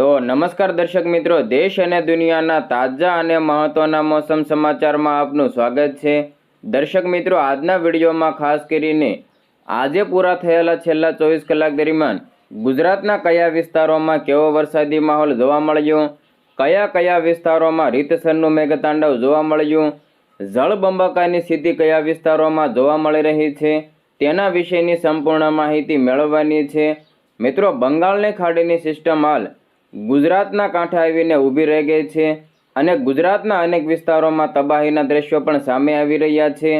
તો નમસ્કાર દર્શક મિત્રો, દેશ અને દુનિયાના તાજા અને મહત્વના મોસમ સમાચારમાં આપનું સ્વાગત છે. દર્શક મિત્રો, આજના વિડીયોમાં ખાસ કરીને આજે પૂરા થયેલા છેલ્લા ચોવીસ કલાક દરમિયાન ગુજરાતના કયા વિસ્તારોમાં કેવો વરસાદી માહોલ જોવા મળ્યો? કયા કયા વિસ્તારોમાં રીતસરનું મેઘતાંડવ જોવા મળ્યું? જળબંબાકારની સ્થિતિ કયા વિસ્તારોમાં જોવા મળી રહી છે? તેના વિશેની સંપૂર્ણ માહિતી મેળવવાની છે. મિત્રો, બંગાળની ખાડીની સિસ્ટમ હાલ ગુજરાતના કાંઠે આવીને ઊભી રહી ગઈ છે અને ગુજરાતના અનેક વિસ્તારોમાં તબાહીના દ્રશ્યો પણ સામે આવી રહ્યા છે.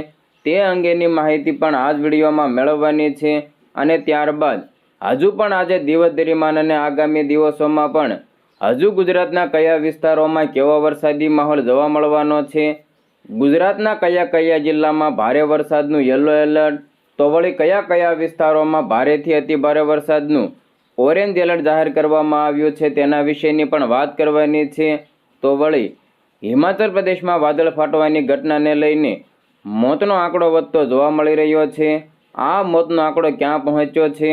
તે અંગેની માહિતી પણ આ જ વિડીયોમાં મેળવવાની છે અને ત્યારબાદ હજુ પણ આજે દિવસ દરમિયાન અને આગામી દિવસોમાં પણ હજુ ગુજરાતના કયા વિસ્તારોમાં કેવો વરસાદી માહોલ જોવા મળવાનો છે? ગુજરાતના કયા કયા જિલ્લામાં ભારે વરસાદનું યલો એલર્ટ? તો વળી કયા કયા વિસ્તારોમાં ભારેથી અતિભારે વરસાદનું ઓરેન્જ એલર્ટ જાહેર કરવામાં આવ્યું છે તેના વિશેની પણ વાત કરવાની છે. તો વળી, હિમાચલ પ્રદેશમાં વાદળ ફાટવાની ઘટનાને લઈને મોતનો આંકડો વધતો જોવા મળી રહ્યો છે. આ મોતનો આંકડો ક્યાં પહોંચ્યો છે?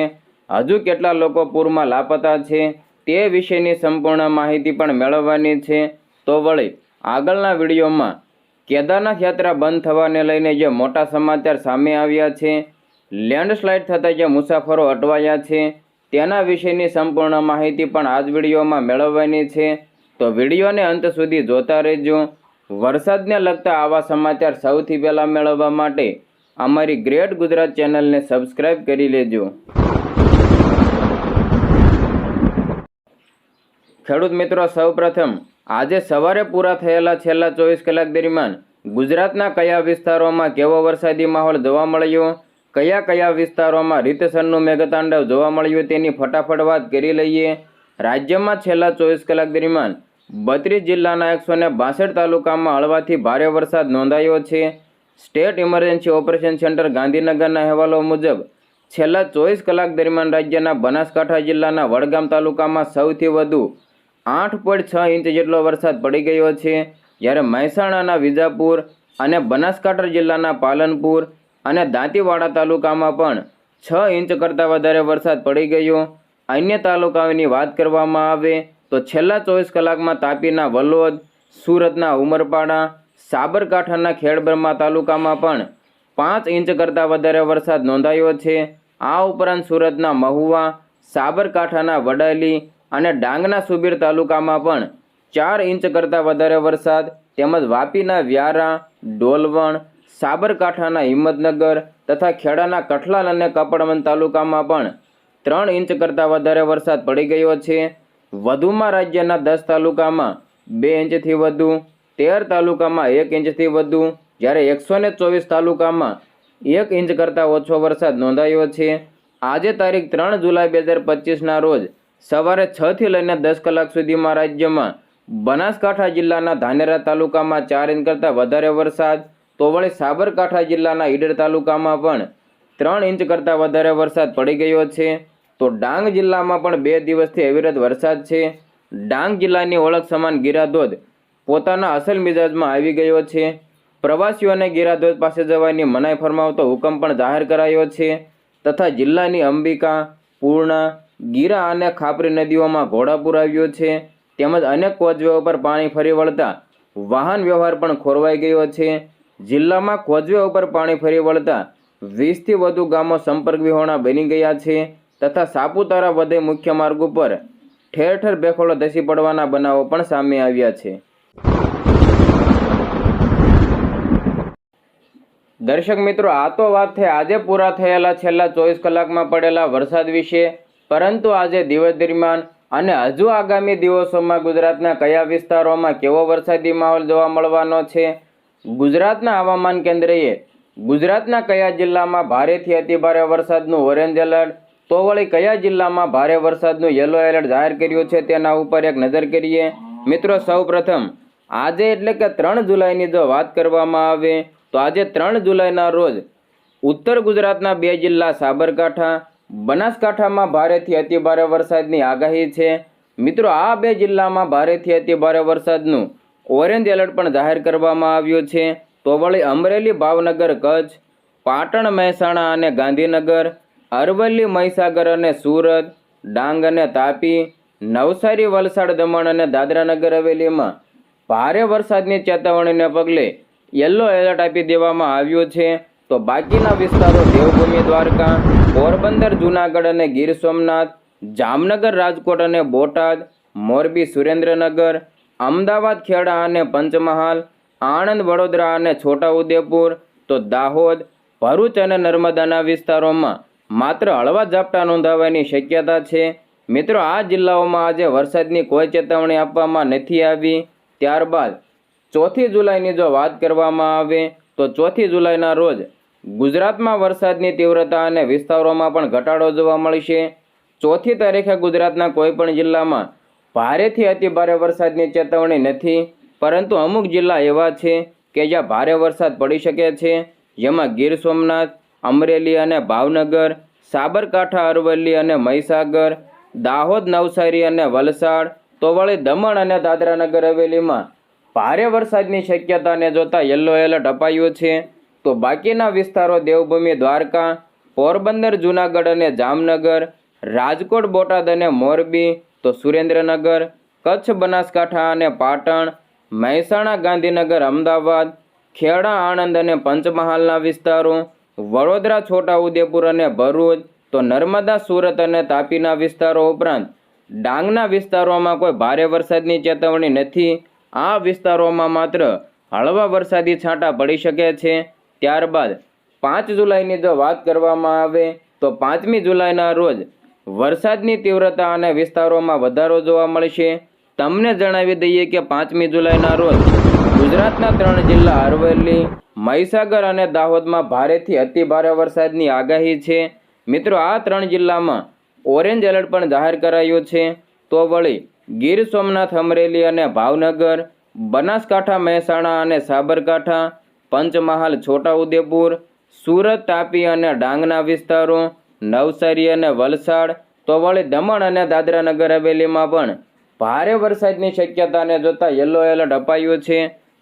હજુ કેટલા લોકો પૂરમાં લાપતા છે? તે વિશેની સંપૂર્ણ માહિતી પણ મેળવવાની છે. તો વળી, આગળના વિડીયોમાં કેદારનાથ યાત્રા બંધ થવાને લઈને જે મોટા સમાચાર સામે આવ્યા છે, લેન્ડસ્લાઇડ થતાં જે મુસાફરો અટવાયા છે તેના વિશેની સંપૂર્ણ માહિતી પણ આ જ વિડીયોમાં મેળવવાની છે. તો વિડીયોને અંત સુધી જોતા રહેજો. વરસાદને લગતા આવા સમાચાર સૌથી પહેલાં મેળવવા માટે અમારી ગ્રેટ ગુજરાત ચેનલને સબસ્ક્રાઇબ કરી લેજો. ખેડૂત મિત્રો, સૌપ્રથમ આજે સવારે પૂરા થયેલા છેલ્લા ચોવીસ કલાક દરમિયાન ગુજરાતના કયા વિસ્તારોમાં કેવો વરસાદી માહોલ જોવા મળ્યો? કયા કયા વિસ્તારોમાં રીતસરનું મેઘતાંડવ જોવા મળ્યું તેની ફટાફટ વાત કરી લઈએ. રાજ્યમાં છેલ્લા ચોવીસ કલાક દરમિયાન બત્રીસ જિલ્લાના એકસો ને બાસઠ તાલુકામાં હળવાથી ભારે વરસાદ નોંધાયો છે. સ્ટેટ ઇમરજન્સી ઓપરેશન સેન્ટર ગાંધીનગરના અહેવાલો મુજબ છેલ્લા ચોવીસ કલાક દરમિયાન રાજ્યના બનાસકાંઠા જિલ્લાના વડગામ તાલુકામાં સૌથી વધુ આઠ પોઈન્ટ છ ઇંચ જેટલો વરસાદ પડી ગયો છે. જ્યારે મહેસાણાના વિજાપુર અને બનાસકાંઠા જિલ્લાના પાલનપુર અને દાંતીવાડા તાલુકામાં પણ છ ઇંચ કરતાં વધારે વરસાદ પડી ગયો. અન્ય તાલુકાઓની વાત કરવામાં આવે તો છેલ્લા ચોવીસ કલાકમાં તાપીના વલોદ, સુરતના ઉમરપાડા, સાબરકાંઠાના ખેડબ્રહ્મા તાલુકામાં પણ પાંચ ઇંચ કરતાં વધારે વરસાદ નોંધાયો છે. આ ઉપરાંત સુરતના મહુવા, સાબરકાંઠાના વડાલી અને ડાંગના સુબીર તાલુકામાં પણ ચાર ઇંચ કરતાં વધારે વરસાદ. તેમજ વાપીના વ્યારા, ડોલવણ સાબરકાંઠાના હિંમતનગર તથા ખેડાના કઠલાલ અને કપડવન તાલુકામાં પણ ત્રણ ઇંચ કરતાં વધારે વરસાદ પડી ગયો છે. વધુમાં રાજ્યના દસ તાલુકામાં બે ઇંચથી વધુ, તેર તાલુકામાં એક ઇંચથી વધુ, જ્યારે એકસો ચોવીસ તાલુકામાં એક ઇંચ કરતાં ઓછો વરસાદ નોંધાયો છે. આજે તારીખ ત્રણ જુલાઈ બે હજાર પચીસના રોજ સવારે છથી લઈને દસ કલાક સુધીમાં રાજ્યમાં બનાસકાંઠા જિલ્લાના ધાનેરા તાલુકામાં ચાર ઇંચ કરતાં વધારે વરસાદ તો વળી સાબરકાંઠા જિલ્લાના ઈડર તાલુકામાં પણ ત્રણ ઇંચ કરતાં વધારે વરસાદ પડી ગયો છે. તો ડાંગ જિલ્લામાં પણ બે દિવસથી અવિરત વરસાદ છે. ડાંગ જિલ્લાની ઓળખ સમાન ગિરાધોધ પોતાના અસલ મિજાજમાં આવી ગયો છે. પ્રવાસીઓને ગિરાધોધ પાસે જવાની મનાઈ ફરમાવતો હુકમ પણ જાહેર કરાયો છે. તથા જિલ્લાની અંબિકા, પૂર્ણા, ગીરા અને ખાપરી નદીઓમાં ઘોડાપુર આવ્યો છે. તેમજ અનેક કોચવે ઉપર પાણી ફરી વળતા વાહન વ્યવહાર પણ ખોરવાઈ ગયો છે. જિલ્લામાં કોઝવે ઉપર પાણી ફરી વળતા વીસથી વધુ ગામો સંપર્ક વિહોણા બની ગયા છે તથા સાપુતારા વધે મુખ્ય માર્ગ ઉપર ઠેર ઠેર બેખોળો ધસી પડવાના બનાવો પણ સામે આવ્યા છે. દર્શક મિત્રો, આ તો વાત થઈ આજે પૂરા થયેલા છેલ્લા ચોવીસ કલાકમાં પડેલા વરસાદ વિશે, પરંતુ આજે દિવસ દરમિયાન અને હજુ આગામી દિવસોમાં ગુજરાતના કયા વિસ્તારોમાં કેવો વરસાદી માહોલ જોવા મળવાનો છે ગુજરાતના હવામાન કેન્દ્રએ ગુજરાતના કયા જિલ્લામાં ભારેથી અતિભારે વરસાદનું ઓરેન્જ એલર્ટ તો વળી કયા જિલ્લામાં ભારે વરસાદનું યલો એલર્ટ જાહેર કર્યું છે તેના ઉપર એક નજર કરીએ. મિત્રો, સૌપ્રથમ, આજે એટલે કે ત્રણ જુલાઈની જો વાત કરવામાં આવે, તો આજે ત્રણ જુલાઈના રોજ ઉત્તર ગુજરાતના બે જિલ્લા સાબરકાંઠા, બનાસકાંઠામાં ભારેથી અતિભારે વરસાદની આગાહી છે. મિત્રો, આ બે જિલ્લામાં ભારેથી અતિભારે વરસાદનું ઓરેન્જ એલર્ટ પણ જાહેર કરવામાં આવ્યું છે. તો વળી અમરેલી ભાવનગર કચ્છ, પાટણ મહેસાણા અને ગાંધીનગર, અરવલ્લી મહીસાગર અને સુરત, ડાંગ અને તાપી, નવસારી, વલસાડ, દમણ અને દાદરાનગર હવેલીમાં ભારે વરસાદની ચેતવણીને પગલે યલો એલર્ટ આપી દેવામાં આવ્યો છે. તો બાકીના વિસ્તારો દેવભૂમિ, દ્વારકા, પોરબંદર, જૂનાગઢ અને ગીર સોમનાથ, જામનગર, રાજકોટ અને બોટાદ, મોરબી, સુરેન્દ્રનગર અમદાવાદ, ખેડા અને પંચમહાલ, આણંદ, વડોદરા અને છોટાઉદેપુર, તો દાહોદ, ભરૂચ અને નર્મદાના વિસ્તારોમાં માત્ર હળવા ઝાપટા નોંધાવાની શક્યતા છે. મિત્રો, આ જિલ્લાઓમાં આજે વરસાદની કોઈ ચેતવણી આપવામાં નથી આવી. ત્યારબાદ ચોથી જુલાઈની જો વાત કરવામાં આવે, તો ચોથી જુલાઈના રોજ ગુજરાતમાં વરસાદની તીવ્રતા અને વિસ્તારોમાં પણ ઘટાડો જોવા મળશે. ચોથી તારીખે ગુજરાતના કોઈપણ જિલ્લામાં ભારેથી અતિ ભારે વરસાદની ચેતવણી નથી, પરંતુ અમુક જિલ્લા એવા છે કે જ્યાં ભારે વરસાદ પડી શકે છે. જેમાં ગીર સોમનાથ, અમરેલી અને ભાવનગર, સાબરકાંઠા, અરવલ્લી અને મહીસાગર, દાહોદ, નવસારી અને વલસાડ તો વળી દમણ અને દાદરાનગર હવેલીમાં ભારે વરસાદની શક્યતાને જોતા યલો એલર્ટ અપાયું છે. તો બાકીના વિસ્તારો દેવભૂમિ દ્વારકા, પોરબંદર, જૂનાગઢ અને જામનગર રાજકોટ, બોટાદ અને મોરબી, તો સુરેન્દ્રનગર, કચ્છ, બનાસકાંઠા અને પાટણ, મહેસાણા, ગાંધીનગર, અમદાવાદ, ખેડા, આણંદ અને પંચમહાલના વિસ્તારો, વડોદરા, છોટાઉદેપુર અને ભરૂચ, તો નર્મદા, સુરત અને તાપીના વિસ્તારો ઉપરાંત ડાંગના વિસ્તારોમાં કોઈ ભારે વરસાદની ચેતવણી નથી. આ વિસ્તારોમાં માત્ર હળવા વરસાદી છાંટા પડી શકે છે. ત્યારબાદ પાંચ જુલાઈની જો વાત કરવામાં આવે, તો પાંચમી જુલાઈના રોજ વરસાદની તીવ્રતા અને વિસ્તારોમાં વધારો જોવા મળશે. તમને જણાવી દઈએ કે પાંચમી જુલાઈના રોજ ગુજરાતના ત્રણ જિલ્લા અરવલ્લી, મહીસાગર અને દાહોદમાં ભારેથી અતિ ભારે વરસાદની આગાહી છે. મિત્રો, આ ત્રણ જિલ્લામાં ઓરેન્જ એલર્ટ પણ જાહેર કરાયું છે. તો વળી ગીર સોમનાથ, અમરેલી અને ભાવનગર, બનાસકાંઠા, મહેસાણા અને સાબરકાંઠા, પંચમહાલ, છોટાઉદેપુર, સુરત, તાપી અને ડાંગના વિસ્તારો નવસારી અને વલસાડ, તો વળી દમણ અને દાદરાનગર હવેલીમાં પણ ભારે વરસાદની શક્યતાને જોતાં યલો એલર્ટ અપાયું છે.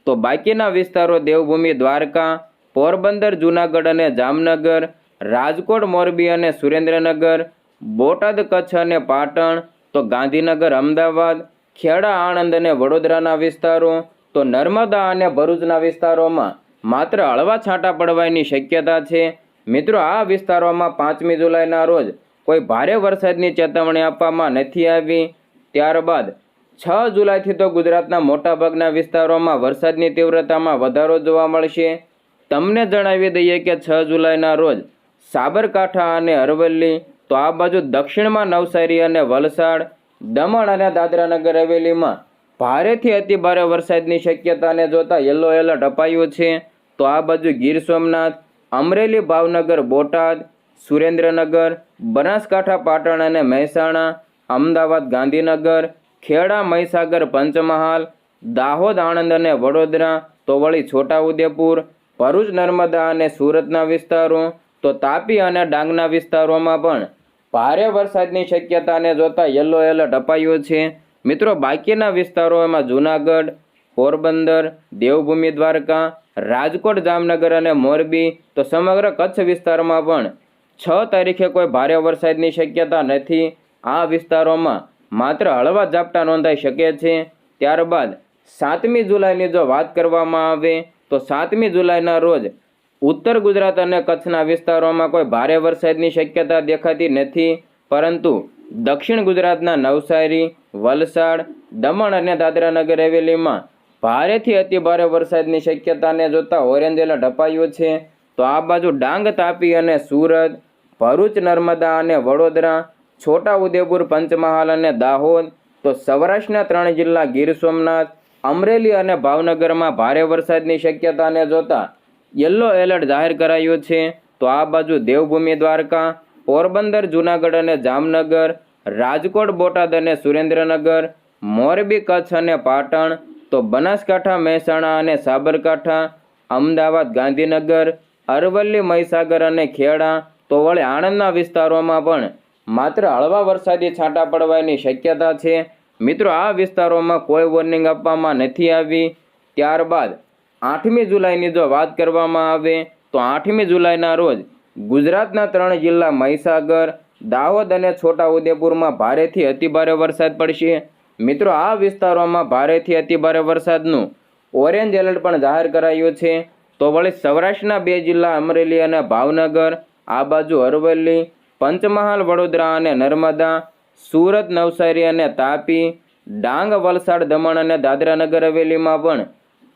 તો બાકીના વિસ્તારો દેવભૂમિ, દ્વારકા, પોરબંદર, જૂનાગઢ અને જામનગર, રાજકોટ, મોરબી અને સુરેન્દ્રનગર, બોટાદ, કચ્છ અને પાટણ, તો ગાંધીનગર, અમદાવાદ, ખેડા, આણંદ અને વડોદરાના વિસ્તારો, તો નર્મદા અને ભરૂચના વિસ્તારોમાં માત્ર હળવા છાંટા પડવાની શક્યતા છે. મિત્રો, આ વિસ્તારોમાં પાંચમી જુલાઈના રોજ કોઈ ભારે વરસાદની ચેતવણી આપવામાં નથી આવી. ત્યારબાદ છ જુલાઈથી તો ગુજરાતના મોટાભાગના વિસ્તારોમાં વરસાદની તીવ્રતામાં વધારો જોવા મળશે. તમને જણાવી દઈએ કે છ જુલાઈના રોજ સાબરકાંઠા અને અરવલ્લી, તો આ બાજુ દક્ષિણમાં નવસારી અને વલસાડ, દમણ અને દાદરાનગર હવેલીમાં ભારેથી અતિભારે વરસાદની શક્યતાને જોતા યલો એલર્ટ અપાયું છે. તો આ બાજુ ગીર સોમનાથ અમરેલી ભાવનગર બોટાદ, સુરેન્દ્રનગર, બનાસકાંઠા, પાટણ અને મહેસાણા, અમદાવાદ, ગાંધીનગર, ખેડા, મહીસાગર, પંચમહાલ, દાહોદ, આણંદ અને વડોદરા, તો વળી છોટાઉદેપુર, ભરૂચ, નર્મદા અને સુરતના વિસ્તારો, તો તાપી અને ડાંગના વિસ્તારોમાં પણ ભારે વરસાદની શક્યતાને જોતા યલો એલર્ટ અપાયું છે. મિત્રો, બાકીના વિસ્તારોમાં જૂનાગઢ, પોરબંદર, દેવભૂમિ દ્વારકા રાજકોટ, જામનગર અને મોરબી તો સમગ્ર કચ્છ વિસ્તારમાં પણ છ તારીખે કોઈ ભારે વરસાદની શક્યતા નથી. આ વિસ્તારોમાં માત્ર હળવા ઝાપટા નોંધાઈ શકે છે. ત્યારબાદ સાતમી જુલાઈની જો વાત કરવામાં આવે તો સાતમી જુલાઈના રોજ ઉત્તર ગુજરાત અને કચ્છના વિસ્તારોમાં કોઈ ભારે વરસાદની શક્યતા દેખાતી નથી. પરંતુ દક્ષિણ ગુજરાતના નવસારી, વલસાડ, દમણ અને દાદરા નગર હવેલીમાં ભારેથી અતિ ભારે વરસાદની શક્યતાને જોતા ઓરેન્જ એલર્ટ અપાયું છે. તો આ બાજુ ડાંગ, તાપી અને સુરત, ભરૂચ, નર્મદા અને વડોદરા છોટા ઉદેપુર પંચમહાલ અને દાહોદ. તો સૌરાષ્ટ્રના ત્રણ જિલ્લા ગીર સોમનાથ, અમરેલી અને ભાવનગરમાં ભારે વરસાદની શક્યતાને જોતા યલો એલર્ટ જાહેર કરાયું છે. તો આ બાજુ દેવભૂમિ, દ્વારકા, પોરબંદર, જૂનાગઢ અને જામનગર, રાજકોટ, બોટાદ અને સુરેન્દ્રનગર, મોરબી, કચ્છ અને પાટણ તો બનાસકાંઠા, મહેસાણા અને સાબરકાંઠા, અમદાવાદ, ગાંધીનગર, અરવલ્લી, મહીસાગર અને ખેડા તો વળી આણંદના વિસ્તારોમાં પણ માત્ર હળવા વરસાદી છાંટા પડવાની શક્યતા છે. મિત્રો, આ વિસ્તારોમાં કોઈ વોર્નિંગ આપવામાં નથી આવી. ત્યારબાદ આઠમી જુલાઈની જો વાત કરવામાં આવે, તો આઠમી જુલાઈના રોજ ગુજરાતના ત્રણ જિલ્લા મહીસાગર, દાહોદ અને છોટાઉદેપુરમાં ભારેથી અતિભારે વરસાદ પડશે. મિત્રો, આ વિસ્તારોમાં ભારેથી અતિભારે વરસાદનું ઓરેન્જ એલર્ટ પણ જાહેર કરાયું છે. તો વળી સૌરાષ્ટ્રના બે જિલ્લા અમરેલી અને ભાવનગર, આ બાજુ અરવલ્લી, પંચમહાલ, વડોદરા અને નર્મદા, સુરત, નવસારી અને તાપી, ડાંગ, વલસાડ, દમણ અને દાદરા નગર હવેલીમાં પણ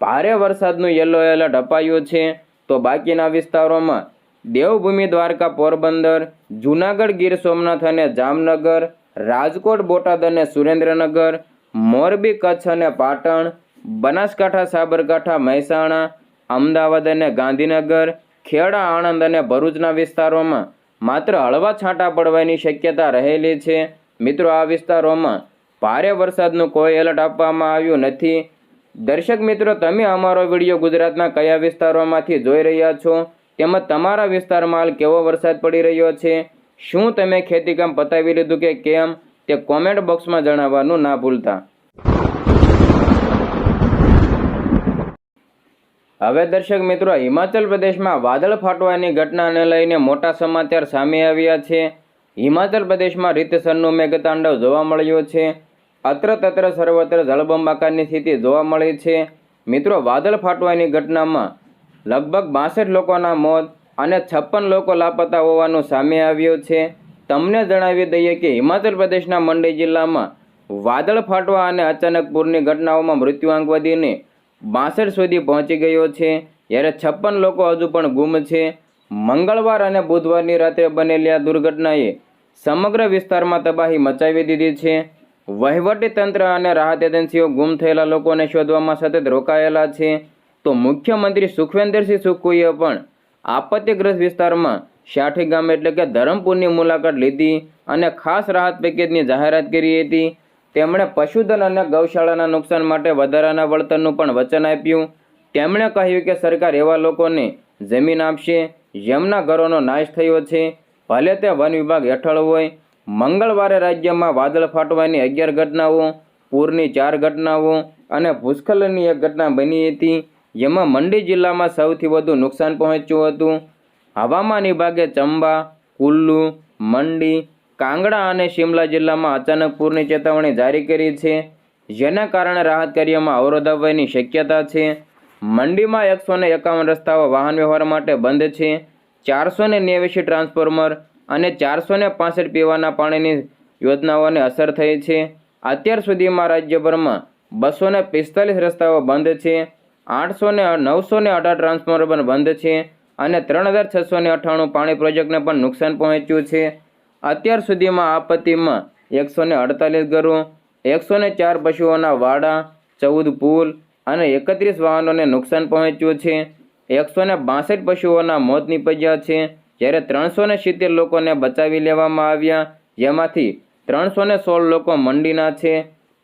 ભારે વરસાદનું યલો એલર્ટ અપાયું છે. તો બાકીના વિસ્તારોમાં દેવભૂમિ દ્વારકા પોરબંદર, જૂનાગઢ ગીર સોમનાથ અને જામનગર રાજકોટ, બોટાદ અને સુરેન્દ્રનગર, મોરબી, કચ્છ અને પાટણ, બનાસકાંઠા, સાબરકાંઠા, મહેસાણા, અમદાવાદ અને ગાંધીનગર, ખેડા, આણંદ અને ભરૂચના વિસ્તારોમાં માત્ર હળવા છાંટા પડવાની શક્યતા રહેલી છે. મિત્રો, આ વિસ્તારોમાં ભારે વરસાદનું કોઈ એલર્ટ આપવામાં આવ્યું નથી. દર્શક મિત્રો, તમે અમારો વીડિયો ગુજરાતના કયા વિસ્તારોમાંથી જોઈ રહ્યા છો? તેમજ તમારા વિસ્તારમાં હાલ કેવો વરસાદ પડી રહ્યો છે? શું તમે ખેતીકામ પતાવી લીધું કે કેમ? તે કોમેન્ટ બોક્સમાં જણાવવાનું ના ભૂલતા. હવે દર્શક મિત્રો, હિમાચલ પ્રદેશમાં વાદળ ફાટવાની ઘટનાને લઈને મોટા સમાચાર સામે આવ્યા છે. હિમાચલ પ્રદેશમાં રીતસરનું મેઘતાંડવ જોવા મળ્યું છે. અત્ર તત્ર સર્વત્ર જળબંબાકારની સ્થિતિ જોવા મળી છે. મિત્રો, વાદળ ફાટવાની ઘટનામાં લગભગ બાસઠ લોકોના મોત અને છપ્પન લોકો લાપતા હોવાનું સામે આવ્યું છે. તમને જણાવી દઈએ કે હિમાચલ પ્રદેશના મંડી જિલ્લામાં વાદળ ફાટવા અને અચાનક પૂરની ઘટનાઓમાં મૃત્યુઆંક વધીને બાસઠ સુધી પહોંચી ગયો છે. જ્યારે છપ્પન લોકો હજુ પણ ગુમ છે. મંગળવાર અને બુધવારની રાત્રે બનેલી આ દુર્ઘટનાએ સમગ્ર વિસ્તારમાં તબાહી મચાવી દીધી છે. વહીવટી તંત્ર અને રાહત એજન્સીઓ ગુમ થયેલા લોકોને શોધવામાં સતત રોકાયેલા છે. તો મુખ્યમંત્રી સુખવેન્દ્રસિંહ સુખુએ પણ આપત્તિગ્રસ્ત વિસ્તારમાં શાઠી ગામ એટલે કે ધરમપુરની મુલાકાત લીધી અને ખાસ રાહત પેકેજની જાહેરાત કરી હતી. તેમણે પશુધન અને ગૌશાળાના નુકસાન માટે વધારાના વળતરનું પણ વચન આપ્યું. તેમણે કહ્યું કે સરકાર એવા લોકોને જમીન આપશે, જેમના ઘરોનો નાશ થયો છે. ભલે તે વન વિભાગ હેઠળ હોય, મંગળવારે રાજ્યમાં વાદળ ફાટવાની અગિયાર ઘટનાઓ, પૂરની ચાર ઘટનાઓ અને ભૂસ્ખલનની એક ઘટના બની હતી. જેમાં મંડી જિલ્લામાં સૌથી વધુ નુકસાન પહોંચ્યું હતું. હવામાન વિભાગે ચંબા, કુલ્લુ, મંડી, કાંગડા અને શિમલા જિલ્લામાં અચાનક પૂરની ચેતવણી જારી કરી છે. જેના કારણે રાહત કાર્યમાં અવરોધ આવવાની શક્યતા છે. મંડીમાં એકસો ને એકાવન રસ્તાઓ વાહન વ્યવહાર માટે બંધ છે. ચારસો ને નેવ્યાસી ટ્રાન્સફોર્મર અને ચારસો ને પાસઠ પીવાના પાણીની યોજનાઓને અસર થઈ છે. અત્યાર સુધીમાં રાજ્યભરમાં બસો ને પિસ્તાલીસ રસ્તાઓ બંધ છે. આઠસો ને નવસો ને અઢાર ટ્રાન્સફોર્મર બંધ છે અને ત્રણ હજાર છસો ને અઠ્ઠાણું પાણી પ્રોજેક્ટને પણ નુકસાન પહોંચ્યું છે. અત્યાર સુધીમાં આપત્તિમાં એકસો ને અડતાલીસ ઘરો, એકસો ને ચાર પશુઓના વાડા, ચૌદ પુલ અને એકત્રીસ વાહનોને નુકસાન પહોંચ્યું છે. એકસો ને બાસઠ પશુઓના મોત નીપજ્યા છે. જ્યારે ત્રણસો ને સિત્તેર લોકોને બચાવી લેવામાં આવ્યા, જેમાંથી ત્રણસો ને સોળ લોકો મંડીના છે.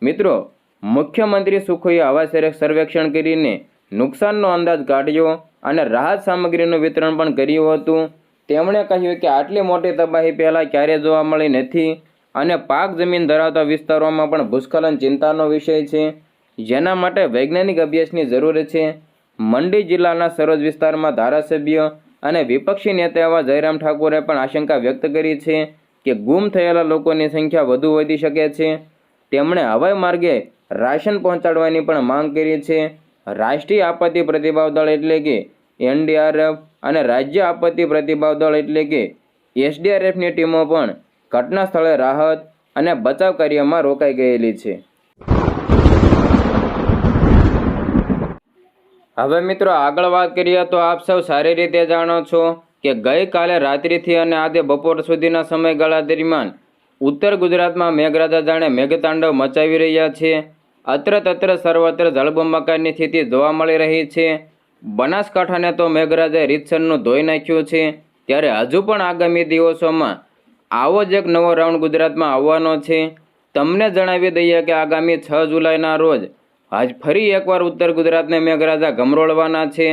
મિત્રો, મુખ્યમંત્રી સુખોએ આવા સર્વેક્ષણ કરીને નુકસાનનો અંદાજ કાઢ્યો અને રાહત સામગ્રીનું વિતરણ પણ કર્યું હતું. તેમણે કહ્યું કે આટલી મોટી તબાહી પહેલાં ક્યારેય જોવા મળી નથી અને પાક જમીન ધરાવતા વિસ્તારોમાં પણ ભૂસ્ખલન ચિંતાનો વિષય છે. જેના માટે વૈજ્ઞાનિક અભ્યાસની જરૂર છે. મંડી જિલ્લાના સરોજ વિસ્તારમાં ધારાસભ્ય અને વિપક્ષી નેતા એવા જયરામ ઠાકુરે પણ આશંકા વ્યક્ત કરી છે કે ગુમ થયેલા લોકોની સંખ્યા વધુ વધી શકે છે. તેમણે હવાઈ માર્ગે રાશન પહોંચાડવાની પણ માંગ કરી છે. રાષ્ટ્રીય આપત્તિ પ્રતિભાવ દળ એટલે કે એનડીઆરએફ અને રાજ્ય આપત્તિ પ્રતિભાવ દળ એટલે કે એસડીઆરએફની ટીમો પણ ઘટના સ્થળે રાહત અને બચાવ કાર્યમાં રોકાઈ ગયેલી છે. હવે મિત્રો આગળ વાત કરીએ તો આપ સૌ સારી રીતે જાણો છો કે ગઈકાલે રાત્રિથી અને આજે બપોર સુધીના સમયગાળા દરમિયાન ઉત્તર ગુજરાતમાં મેઘરાજા જાણે મેઘતાંડવ મચાવી રહ્યા છે. અત્ર તત્ર સર્વત્ર જળબંબાકારની સ્થિતિ જોવા મળી રહી છે. બનાસકાંઠાને તો મેઘરાજાએ રીતસરનું ધોઈ નાખ્યું છે. ત્યારે હજુ પણ આગામી દિવસોમાં આવો જ એક નવો રાઉન્ડ ગુજરાતમાં આવવાનો છે. તમને જણાવી દઈએ કે આગામી છ જુલાઈના રોજ આજ ફરી એકવાર ઉત્તર ગુજરાતને મેઘરાજા ગમરોળવાના છે.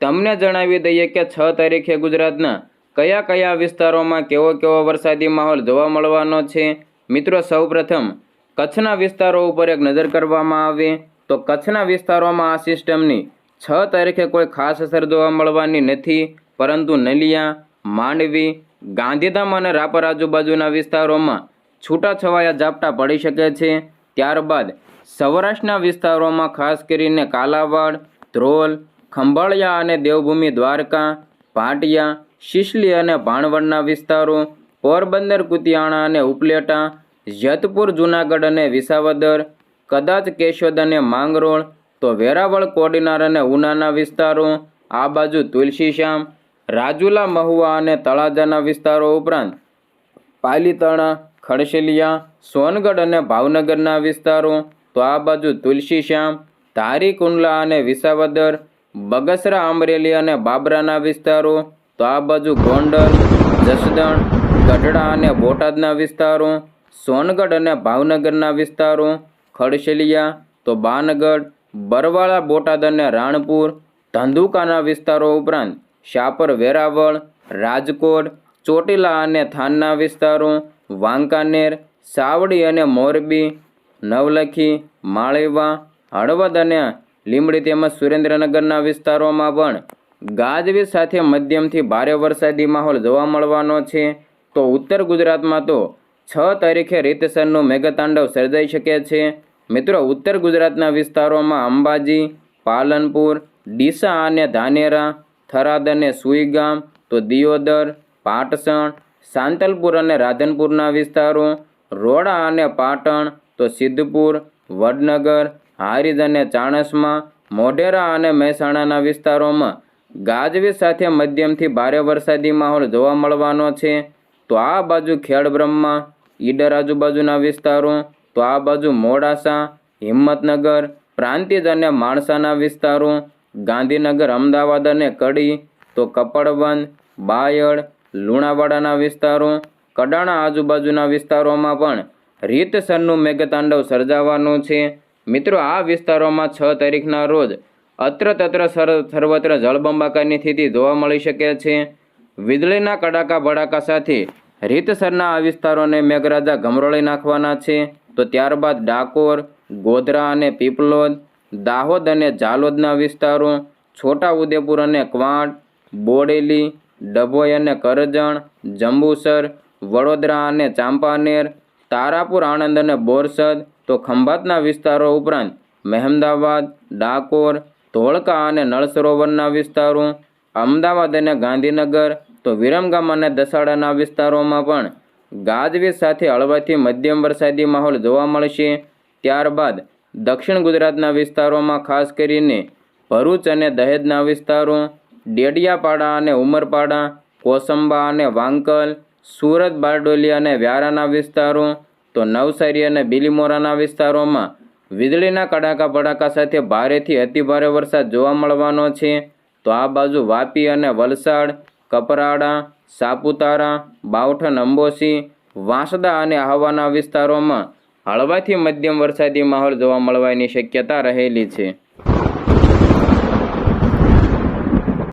તમને જણાવી દઈએ કે છ તારીખે ગુજરાતના કયા કયા વિસ્તારોમાં કેવો કેવો વરસાદી માહોલ જોવા મળવાનો છે. મિત્રો, સૌપ્રથમ કચ્છના વિસ્તારો ઉપર એક નજર કરવામાં આવે તો કચ્છના વિસ્તારોમાં આ સિસ્ટમની છ તારીખે કોઈ ખાસ અસર જોવા મળવાની નથી, પરંતુ નલિયા, માંડવી, ગાંધીધામ અને રાપર આજુબાજુના વિસ્તારોમાં છૂટાછવાયા ઝાપટા પડી શકે છે. ત્યારબાદ સૌરાષ્ટ્રના વિસ્તારોમાં ખાસ કરીને કાલાવાડ, ધ્રોલ, ખંભાળિયા અને દેવભૂમિ દ્વારકા ભાટિયા શિશલી અને ભાણવડના વિસ્તારો, પોરબંદર, કુતિયાણા અને ઉપલેટા જેતપુર, જુનાગઢ અને વિસાવદર, કદાચ કેશોદ અને માંગરોળ, તો વેરાવળ, કોડીનાર અને ઉનાના વિસ્તારો, આ બાજુ તુલસીશ્યામ રાજુલા, મહુવા અને તળાજાના વિસ્તારો ઉપરાંત પાલીતાણા, ખડશેલિયા, સોનગઢ અને ભાવનગરના વિસ્તારો, તો આ બાજુ તુલસીશ્યામ ધારી કુંડલા અને વિસાવદર, બગસરા, અમરેલી અને બાબરાના વિસ્તારો, તો આ બાજુ ગોંડલ, જસદણ, ગઢડા અને બોટાદના વિસ્તારો સોનગઢ અને ભાવનગરના વિસ્તારો, ખડશેલિયા, તો બાનગઢ, બરવાળા, બોટાદ અને રાણપુર, ધંધુકાના વિસ્તારો ઉપરાંત શાપર, વેરાવળ, રાજકોટ, ચોટીલા અને થાનના વિસ્તારો, વાંકાનેર, સાવડી અને મોરબી, નવલખી, માળેવા, હળવદ અને લીંબડી તેમજ સુરેન્દ્રનગરના વિસ્તારોમાં પણ ગાજવીજ સાથે મધ્યમથી ભારે વરસાદી માહોલ જોવા મળવાનો છે. તો ઉત્તર ગુજરાતમાં તો છ તારીખે રીતસરનું મેઘતાંડવ સર્જાઈ શકે છે. મિત્રો, ઉત્તર ગુજરાતના વિસ્તારોમાં અંબાજી, પાલનપુર, ડીસા અને ધાનેરા, થરાદ અને સુઈગામ, તો દિયોદર, પાટસણ, સાંતલપુર અને રાધનપુરના વિસ્તારો, રોડા અને પાટણ, તો સિદ્ધપુર, વડનગર, હારીજ અને ચાણસમાં, મોઢેરા અને મહેસાણાના વિસ્તારોમાં ગાજવીજ સાથે મધ્યમથી ભારે વરસાદી માહોલ જોવા મળવાનો છે. તો આ બાજુ ખેડબ્રહ્મા, ઈડર આજુબાજુના વિસ્તારો, તો આ બાજુ મોડાસા, હિંમતનગર, પ્રાંતિજ અને માણસાના વિસ્તારો, ગાંધીનગર, અમદાવાદ અને કડી, તો કપડવંદ બાયડ, લુણાવાડાના વિસ્તારો, કડાણા આજુબાજુના વિસ્તારોમાં પણ રીતસરનું મેઘતાંડવ સર્જાવાનું છે. મિત્રો, આ વિસ્તારોમાં છ તારીખના રોજ અત્ર તત્ર સર, સર્વત્ર જળબંબાકારની સ્થિતિ જોવા મળી શકે છે. વીજળીના કડાકા ભડાકા સાથે રીતસરના આ વિસ્તારોને મેઘરાજા ગમરોળી નાખવાના છે. તો ત્યારબાદ ડાકોર, ગોધરા અને પીપલોદ, દાહોદ અને ઝાલોદના વિસ્તારો છોટા ઉદેપુર અને ક્વાંટ બોડેલી, ડભોઈ અને કરજણ, જંબુસર, વડોદરા અને ચાંપાનેર, તારાપુર, આણંદ અને બોરસદ, તો ખંભાતના વિસ્તારો ઉપરાંત મહેમદાવાદ, ડાકોર, ધોળકા અને નળ સરોવરના વિસ્તારો, અમદાવાદ અને ગાંધીનગર તો વિરમગામ અને દસાડાના વિસ્તારોમાં પણ ગાજવીજ સાથે હળવાથી મધ્યમ વરસાદી માહોલ જોવા મળશે. ત્યારબાદ દક્ષિણ ગુજરાતના વિસ્તારોમાં ખાસ કરીને ભરૂચ અને દહેજના વિસ્તારો, ડેડિયાપાડા અને ઉમરપાડા, કોસંબા અને વાંકલ, સુરત, બારડોલી અને વ્યારાના વિસ્તારો, તો નવસારી અને બિલીમોરાના વિસ્તારોમાં વીજળીના કડાકા ભડાકા સાથે ભારેથી અતિભારે વરસાદ જોવા મળવાનો છે. તો આ બાજુ વાપી અને વલસાડ કપરાડા, સાપુતારા બાવઠન અંબોસી વાંસદા અને આહવાના વિસ્તારોમાં હળવાથી મધ્યમ વરસાદી માહોલ જોવા મળવાની શક્યતા રહેલી છે.